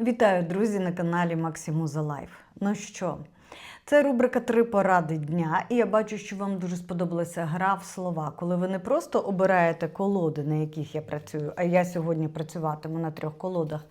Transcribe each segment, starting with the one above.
Вітаю, друзі, на каналі Максимуза Лайф. Ну що, це рубрика Три поради дня, і я бачу, що вам дуже сподобалася гра в слова, коли ви не просто обираєте колоди, на яких я працюю, а я сьогодні працюватиму на трьох колодах: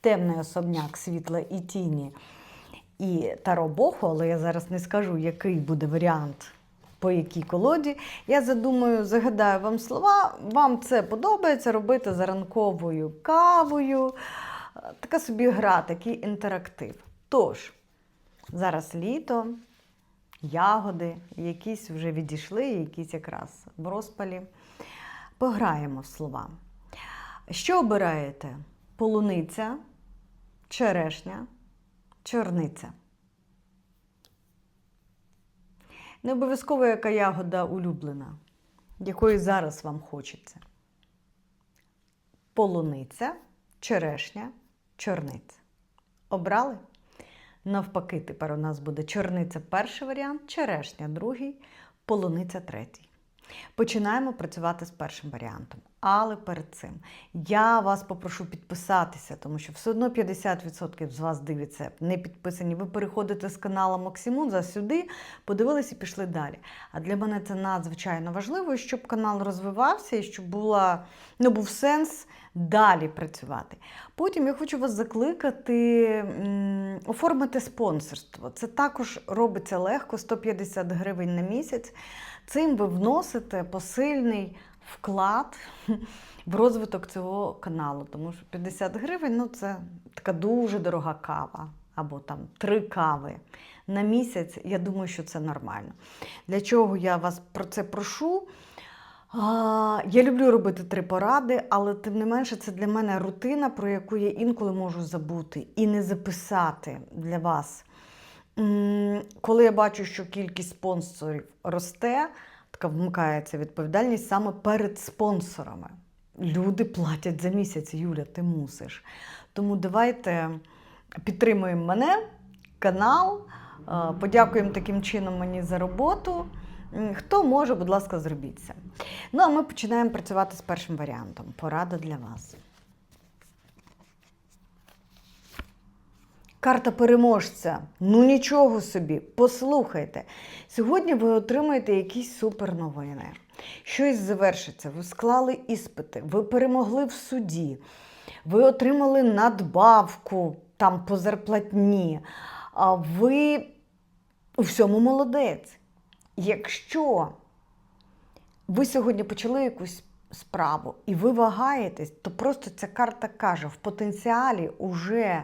темний особняк, світла і тіні і таро Боху, але я зараз не скажу, який буде варіант. По якій колоді, я задумаю, загадаю вам слова. Вам це подобається робити за ранковою кавою. Така собі гра, такий інтерактив. Тож, зараз літо, ягоди, якісь вже відійшли, якісь якраз в розпалі. Пограємо в слова. Що обираєте? Полуниця, черешня, чорниця. Не обов'язково яка ягода улюблена, якої зараз вам хочеться. Полуниця, черешня, чорниця. Обрали? Навпаки, тепер у нас буде чорниця перший варіант, черешня другий, полуниця третій. Починаємо працювати з першим варіантом. Але перед цим я вас попрошу підписатися, тому що все одно 50% з вас дивиться не підписані. Ви переходите з каналу Максимунза сюди, подивилися і пішли далі. А для мене це надзвичайно важливо, щоб канал розвивався і щоб була, ну, був сенс далі працювати. Потім я хочу вас закликати оформити спонсорство. Це також робиться легко, 150 гривень на місяць. Цим ви вносите посильний вклад в розвиток цього каналу. Тому що 50 гривень ну, це така дуже дорога кава. Або там три кави на місяць. Я думаю, що це нормально. Для чого я вас про це прошу? Я люблю робити три поради, але тим не менше це для мене рутина, про яку я інколи можу забути і не записати для вас. Коли я бачу, що кількість спонсорів росте, така вмикається відповідальність саме перед спонсорами. Люди платять за місяць, Юля, ти мусиш. Тому давайте підтримуємо мене, канал, е, подякуємо таким чином мені за роботу. Хто може, будь ласка, зробіть це. Ну, а ми починаємо працювати з першим варіантом. Порада для вас. Карта переможця. Ну нічого собі, послухайте. Сьогодні ви отримаєте якісь суперновини. Щось завершиться. Ви склали іспити, ви перемогли в суді, ви отримали надбавку там по зарплатні. А ви у всьому молодець. Якщо ви сьогодні почали якусь справу і ви вагаєтесь, то просто ця карта каже, в потенціалі уже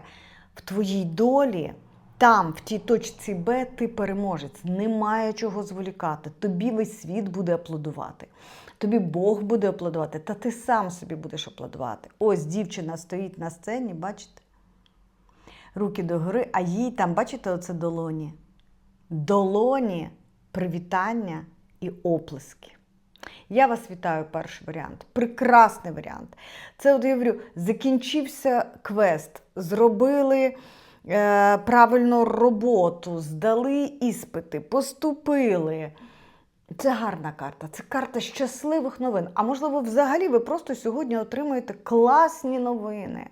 в твоїй долі, там, в тій точці Б, ти переможець. Немає чого зволікати. Тобі весь світ буде аплодувати. Тобі Бог буде аплодувати, та ти сам собі будеш аплодувати. Ось дівчина стоїть на сцені, бачите? Руки догори, а їй там, бачите, оце долоні. Долоні, привітання і оплески. Я вас вітаю, перший варіант. Прекрасний варіант. Це, от я говорю, закінчився квест, зробили е, правильну роботу, здали іспити, поступили. Це гарна карта, це карта щасливих новин. А можливо, взагалі ви просто сьогодні отримуєте класні новини.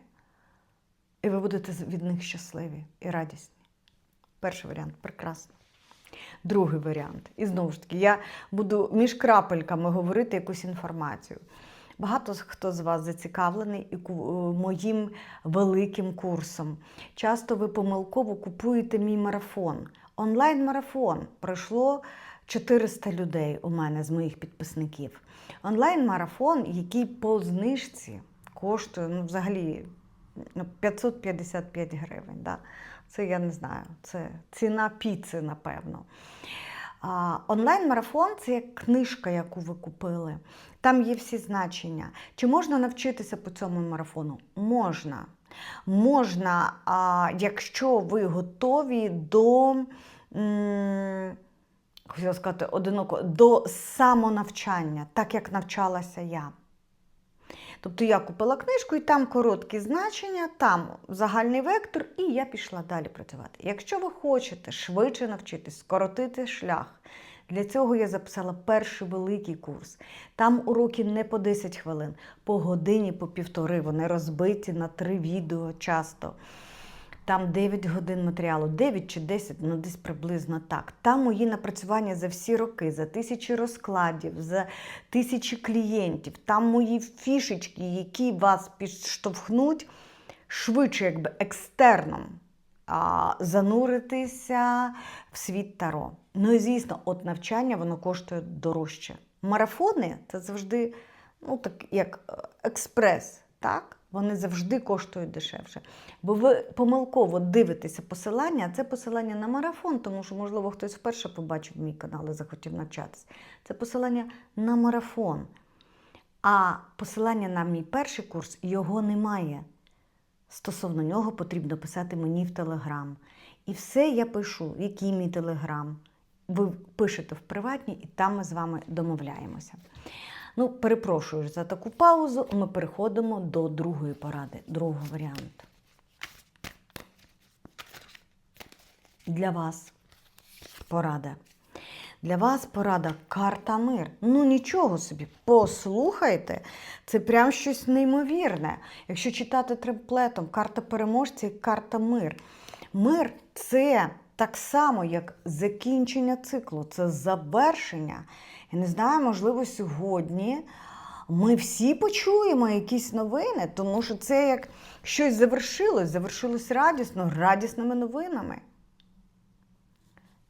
І ви будете від них щасливі і радісні. Перший варіант прекрасно. Другий варіант. І знову ж таки, я буду між крапельками говорити якусь інформацію. Багато хто з вас зацікавлений і моїм великим курсом. Часто ви помилково купуєте мій марафон. Онлайн-марафон пройшло 400 людей у мене з моїх підписників. Онлайн-марафон, який по знижці коштує ну, взагалі ну, 555 гривень. Да? Це я не знаю, це ціна піци, напевно. Онлайн-марафон це як книжка, яку ви купили. Там є всі значення. Чи можна навчитися по цьому марафону? Можна. Можна, а, якщо ви готові до, хотіла сказати, одиноко, до самонавчання, так як навчалася я. Тобто я купила книжку, і там короткі значення, там загальний вектор, і я пішла далі працювати. Якщо ви хочете швидше навчитись, скоротити шлях, для цього я записала перший великий курс. Там уроки не по 10 хвилин, по годині, по півтори. Вони розбиті на три відео часто. Там 9 годин матеріалу, 9 чи 10, ну десь приблизно так. Там мої напрацювання за всі роки, за тисячі розкладів, за тисячі клієнтів. Там мої фішечки, які вас підштовхнуть швидше, якби екстерном а, зануритися в світ таро. Ну і звісно, от навчання воно коштує дорожче. Марафони це завжди ну, так, як е, експрес, так? Вони завжди коштують дешевше. Бо ви помилково дивитеся посилання, це посилання на марафон, тому що, можливо, хтось вперше побачив мій канал і захотів навчатися. Це посилання на марафон. А посилання на мій перший курс його немає. Стосовно нього потрібно писати мені в Телеграм. І все я пишу, який мій телеграм. Ви пишете в приватні, і там ми з вами домовляємося. Ну, перепрошую за таку паузу. Ми переходимо до другої поради, другого варіанту. Для вас порада. Для вас порада карта мир. Ну нічого собі, послухайте, це прям щось неймовірне. Якщо читати тремплетом, карта переможця і карта мир. Мир це так само, як закінчення циклу, це завершення. Я не знаю, можливо, сьогодні ми всі почуємо якісь новини, тому що це як щось завершилось, завершилось радісно, радісними новинами.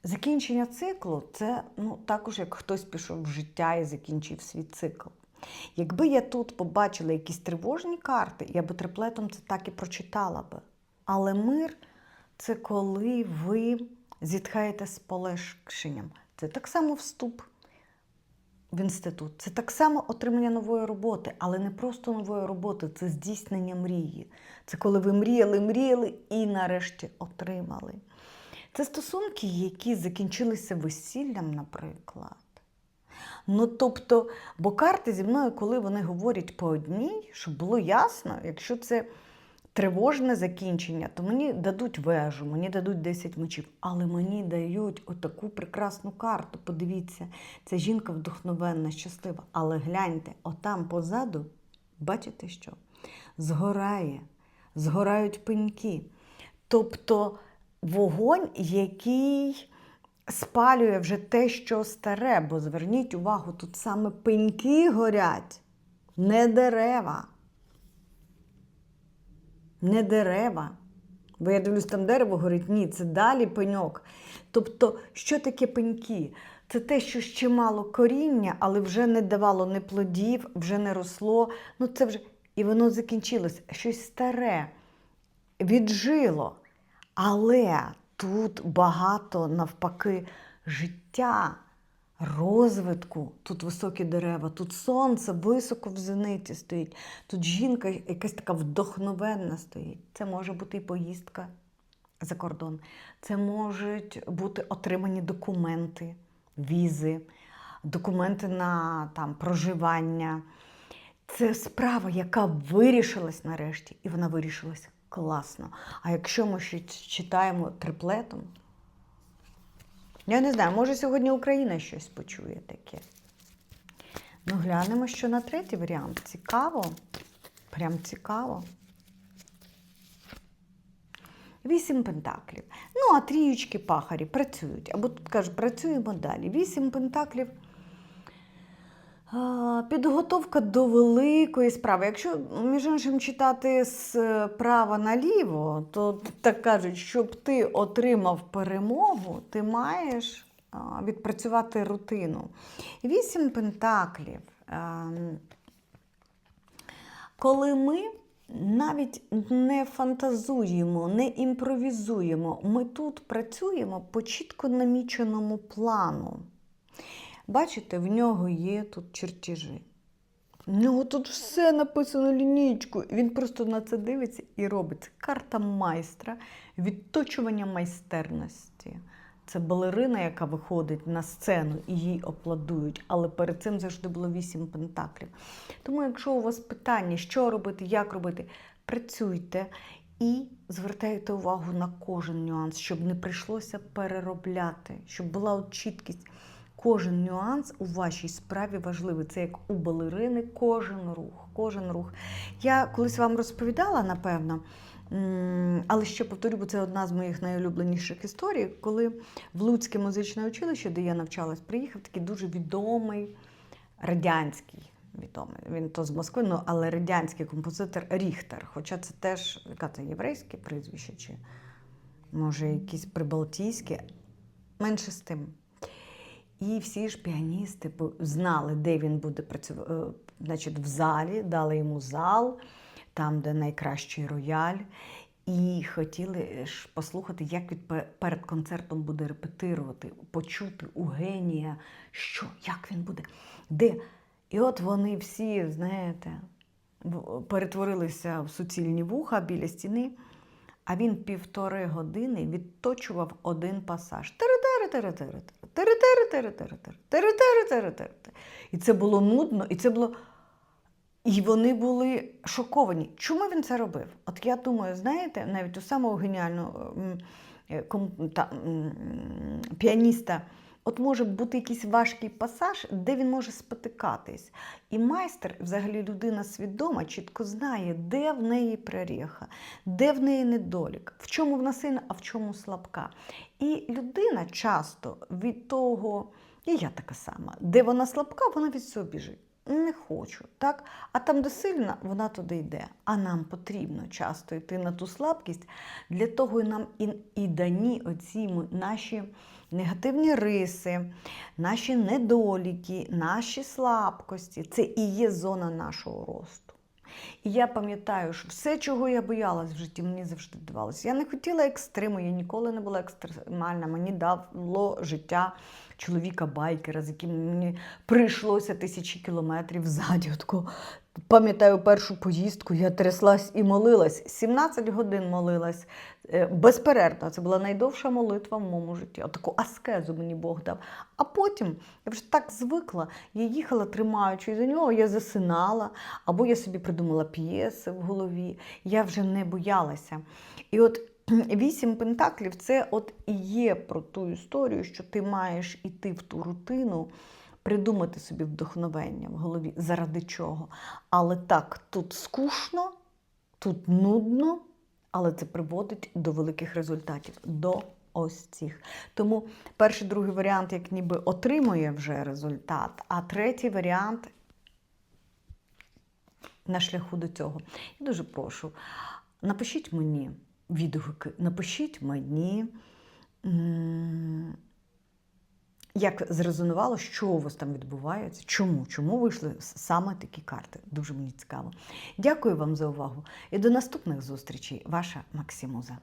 Закінчення циклу це ну, також як хтось пішов в життя і закінчив свій цикл. Якби я тут побачила якісь тривожні карти, я би триплетом це так і прочитала би. Але мир це коли ви зітхаєте з полегшенням. Це так само вступ в інститут, це так само отримання нової роботи, але не просто нової роботи, це здійснення мрії. Це коли ви мріяли, мріяли і нарешті отримали. Це стосунки, які закінчилися весіллям, наприклад. Ну, тобто, бо карти зі мною, коли вони говорять по одній, щоб було ясно, якщо це тривожне закінчення, то мені дадуть вежу, мені дадуть 10 мечів, але мені дають отаку прекрасну карту. Подивіться, ця жінка вдохновенна, щаслива. Але гляньте, отам позаду, бачите що? Згорає, згорають пеньки. Тобто вогонь, який спалює вже те, що старе, бо зверніть увагу, тут саме пеньки горять, не дерева. Не дерева. Бо я дивлюсь, там дерево горить, ні, це далі пеньок. Тобто, що таке пеньки? Це те, що ще мало коріння, але вже не давало ні плодів, вже не росло. Ну це вже і воно закінчилось. Щось старе, віджило. Але тут багато навпаки життя, розвитку. Тут високі дерева, тут сонце високо в зениті стоїть. Тут жінка якась така вдохновенна стоїть. Це може бути і поїздка за кордон. Це можуть бути отримані документи, візи, документи на там, проживання. Це справа, яка вирішилась нарешті, і вона вирішилась класно. А якщо ми ще читаємо триплетом, я не знаю, може сьогодні Україна щось почує таке. Ну, глянемо, що на третій варіант. Цікаво. Прям цікаво. Вісім пентаклів. Ну, а тріючки пахарі працюють. Або тут кажуть, працюємо далі. Вісім пентаклів. Підготовка до великої справи. Якщо, між іншим, читати з права наліво, то так кажуть, щоб ти отримав перемогу, ти маєш відпрацювати рутину. Вісім пентаклів. Коли ми навіть не фантазуємо, не імпровізуємо, ми тут працюємо по чітко наміченому плану. Бачите, в нього є тут чертежі. В нього тут все написано лінійкою. Він просто на це дивиться і робить. Карта майстра, відточування майстерності. Це балерина, яка виходить на сцену і їй опладують, але перед цим завжди було вісім пентаклів. Тому, якщо у вас питання, що робити, як робити, працюйте і звертайте увагу на кожен нюанс, щоб не прийшлося переробляти, щоб була чіткість. Кожен нюанс у вашій справі важливий. Це як у балерини, кожен рух, кожен рух. Я колись вам розповідала, напевно, Але ще повторю, бо це одна з моїх найулюбленіших історій, коли в Луцьке музичне училище, де я навчалась, приїхав такий дуже відомий радянський. Відомий. Він то з Москви, ну, але радянський композитор Ріхтер. Хоча це теж яка це єврейське прізвище, чи може якісь прибалтійське, менше з тим. І всі ж піаністи знали, де він буде працювати, значить, в залі, дали йому зал, там, де найкращий рояль. І хотіли ж послухати, як він перед концертом буде репетирувати, почути у генія, що, як він буде, де. І от вони всі, знаєте, перетворилися в суцільні вуха біля стіни, а він півтори години відточував один пасаж. І це було нудно, і це було. І вони були шоковані. Чому він це робив? От я думаю, знаєте, навіть у самого геніального піаніста, от може бути якийсь важкий пасаж, де він може спотикатись. І майстер, взагалі людина свідома, чітко знає, де в неї проріха, де в неї недолік, в чому вона сильна, а в чому слабка. І людина часто від того, і я така сама, де вона слабка, вона від цього біжить. Не хочу, так? А там, де сильна, вона туди йде. А нам потрібно часто йти на ту слабкість. Для того і нам і, і дані оці наші негативні риси, наші недоліки, наші слабкості. Це і є зона нашого росту. І я пам'ятаю, що все, чого я боялась в житті, мені завжди давалося. Я не хотіла екстриму, я ніколи не була екстремальна. Мені дало життя чоловіка байкера, з яким мені прийшлося тисячі кілометрів ззаді. Пам'ятаю першу поїздку, я тряслась і молилась. 17 годин молилась е, безперервно. Це була найдовша молитва в моєму житті. Отаку аскезу мені Бог дав. А потім я вже так звикла, я їхала, тримаючи за нього, я засинала, або я собі придумала п'єси в голові. Я вже не боялася. І от вісім пентаклів це от і є про ту історію, що ти маєш іти в ту рутину, придумати собі вдохновення в голові, заради чого. Але так, тут скучно, тут нудно, але це приводить до великих результатів. До ось цих. Тому перший, другий варіант, як ніби отримує вже результат, а третій варіант на шляху до цього. Я дуже прошу, напишіть мені відгуки, напишіть мені, як зрезонувало, що у вас там відбувається, чому, чому вийшли саме такі карти. Дуже мені цікаво. Дякую вам за увагу і до наступних зустрічей. Ваша Максимуза.